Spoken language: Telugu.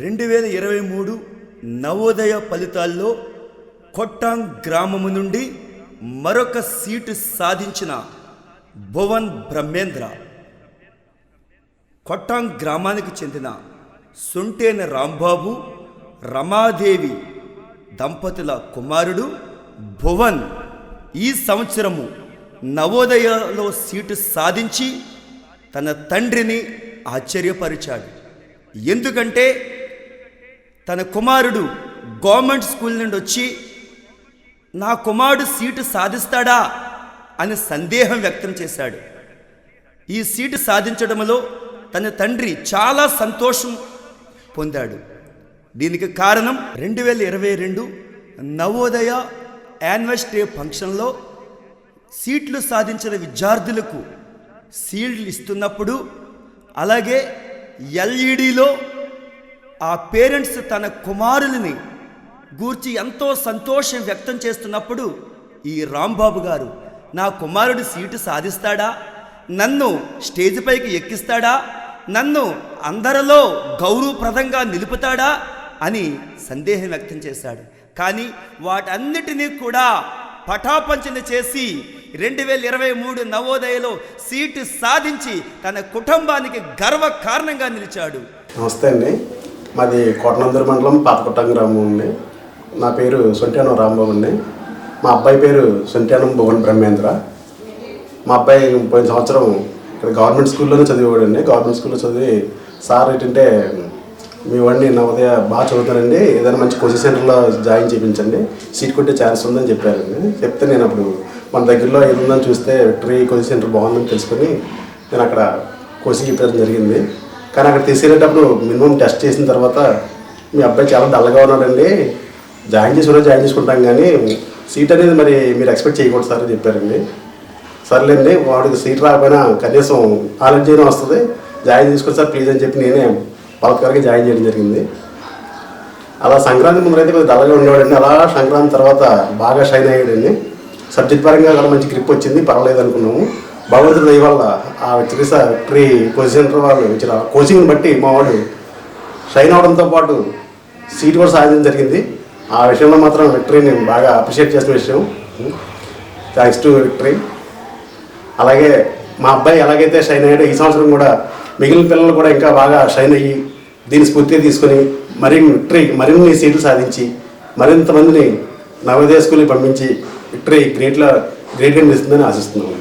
రెండు వేల ఇరవై మూడు నవోదయ ఫలితాల్లో కొట్టాంగ్ గ్రామము నుండి మరొక సీటు సాధించిన భువన్ బ్రహ్మేంద్ర. కొట్టాంగ్ గ్రామానికి చెందిన సొంటేన రాంబాబు రమాదేవి దంపతుల కుమారుడు భువన్ ఈ సంవత్సరము నవోదయలో సీటు సాధించి తన తండ్రిని ఆశ్చర్యపరిచాడు. ఎందుకంటే తన కుమారుడు గవర్నమెంట్ స్కూల్ నుండి వచ్చి నా కుమారుడు సీటు సాధిస్తాడా? అని సందేహం వ్యక్తం చేశాడు. ఈ సీటు సాధించడంలో తన తండ్రి చాలా సంతోషం పొందాడు. దీనికి కారణం రెండు వేల ఇరవై రెండు నవోదయ యాన్యువల్ డే ఫంక్షన్లో సీట్లు సాధించిన విద్యార్థులకు సీల్డ్లు ఇస్తున్నప్పుడు అలాగే ఎల్ఈడిలో ఆ పేరెంట్స్ తన కుమారులని గూర్చి ఎంతో సంతోషం వ్యక్తం చేస్తున్నప్పుడు ఈ రాంబాబు గారు నా కుమారుడు సీటు సాధిస్తాడా? నన్ను స్టేజ్ పైకి ఎక్కిస్తాడా? నన్ను అందరిలో గౌరవప్రదంగా నిలుపుతాడా? అని సందేహం వ్యక్తం చేశాడు. కానీ వాటన్నిటినీ కూడా పటాపంచన చేసి రెండు వేల ఇరవై మూడు నవోదయలో సీటు సాధించి తన కుటుంబానికి గర్వ కారణంగా నిలిచాడు. నమస్తే అండి. మాది కోటనందూరు మండలం పాతపుట్టం గ్రామం అండి. నా పేరు సొంట్యానం రాంబాబు అండి మా అబ్బాయి పేరు సొంట్యానం భువన్ బ్రహ్మేంద్ర. మా అబ్బాయి పోయిన సంవత్సరం ఇక్కడ గవర్నమెంట్ స్కూల్లోనే చదివేవాడండి. గవర్నమెంట్ స్కూల్లో చదివి సార్ ఏంటంటే మీ వాడిని నవోదయ బాగా చదువుతారండి ఏదైనా మంచి కోచింగ్ సెంటర్లో జాయిన్ చేయించండి. సీట్ కొట్టే ఛాన్స్ ఉందని చెప్పారండి. చెప్తే నేను అప్పుడు మన దగ్గరలో ఏముందని చూస్తే విక్టరీ కోచింగ్ సెంటర్ బాగుందని తెలుసుకొని నేను అక్కడ కోచింగ్ ఇప్పించడం జరిగింది. కానీ అక్కడ తీసుకెళ్ళేటప్పుడు మినిమం టెస్ట్ చేసిన తర్వాత మీ అబ్బాయి చాలా డల్గా ఉన్నాడండి. జాయిన్ చేసి కూడా జాయిన్ చేసుకుంటాం కానీ సీట్ అనేది మరి మీరు ఎక్స్పెక్ట్ చేయకూడదు సార్ అని చెప్పారండి. సర్లేండి వాడికి సీట్ రాకపోయినా కనీసం ఆలోచన చేయడం వస్తుంది. జాయిన్ చేసుకోండి సార్ ప్లీజ్ అని చెప్పి నేనే బలత్కారంగా జాయిన్ చేయడం జరిగింది. అలా సంక్రాంతి ముందరైతే కొద్దిగా డల్గా ఉండేవాడండి. అలా సంక్రాంతి తర్వాత బాగా షైన్ అయ్యాడండి. సబ్జెక్ట్ పరంగా కూడా మంచి గ్రిప్ వచ్చింది. పర్వాలేదు అనుకున్నాము. భగవంతుడి దయ వల్ల ఆ చికిత్స ట్రీ కోచింగ్ సెంటర్ వాళ్ళు ఇచ్చిన కోచింగ్ని బట్టి మా వాడు షైన్ అవడంతో పాటు సీట్ కూడా సాధించడం జరిగింది. ఆ విషయంలో మాత్రం విక్టరీని బాగా అప్రిషియేట్ చేసిన విషయం. థ్యాంక్స్ టు విక్టరీ అలాగే మా అబ్బాయి ఎలాగైతే షైన్ అయ్యాడో ఈ సంవత్సరం కూడా మిగిలిన పిల్లలు కూడా ఇంకా బాగా షైన్ అయ్యి దీని స్ఫూర్తిగా తీసుకొని మరిన్ని విక్టరీ మరిన్ని సీట్లు సాధించి మరింతమందిని నవోదయ స్కూల్కి పంపించి విక్టరీ గ్రేట్లో గ్రేట్గా నిలుస్తుందని ఆశిస్తున్నాను